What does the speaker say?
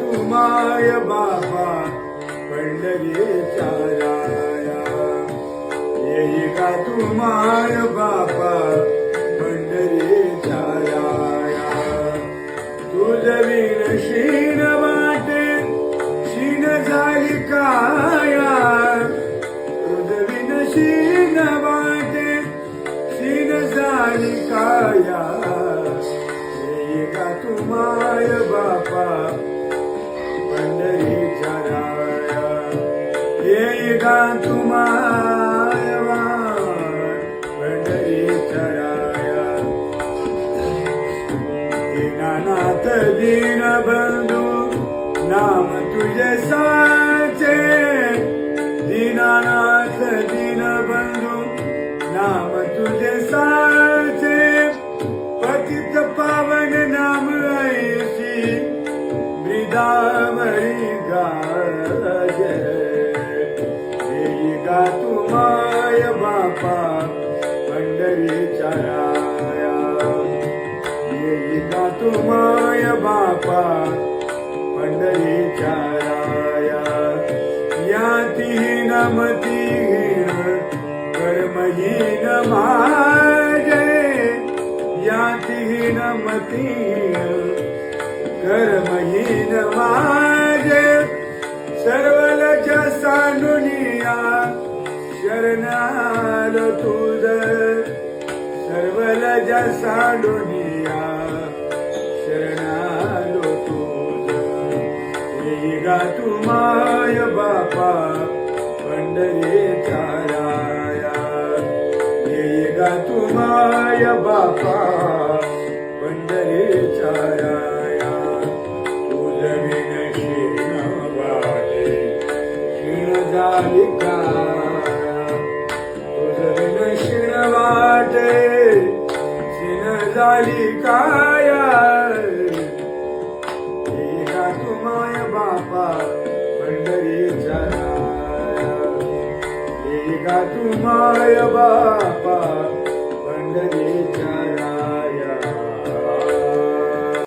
तू माय बाबा पंढरीच्या राया. येई का तू माय बाबा पंढरीच्या राया. तुझ विण क्षीण वाटे क्षीण झाली काया. तुझ विण वाटे क्षीण झाली काया. येई का तू माय बाबा का तुमाय वाट पंढरीच्या राया नाम तुझे साचे दीनानाथ दीन दीनबंधू नाम तुझे साचे पतित पावन नाम ऐसी ब्रिदावरी गाय। येई गा तुमाय बापा पंढरीच्या राया येई का तुमाय बापा पंढरीच्या राया तिही मतीहीन कर्महीन माझे यातीहीन नमती कर्महीन माझे सर्वलच सांडुनिया शरणाल तुझ. सर्व लजा डोनिया शरणालो तुझ. येई गा तुमाय बापा पंढरीचा राया येई गा तुमाय बापा पंढरीचा राया तुझ विनशी क्षीण वाटे क्षीण झाली का? वाटे क्षीण झाली काय? एका तुमाय बापा पंढरीच्या एका तुमाय बापा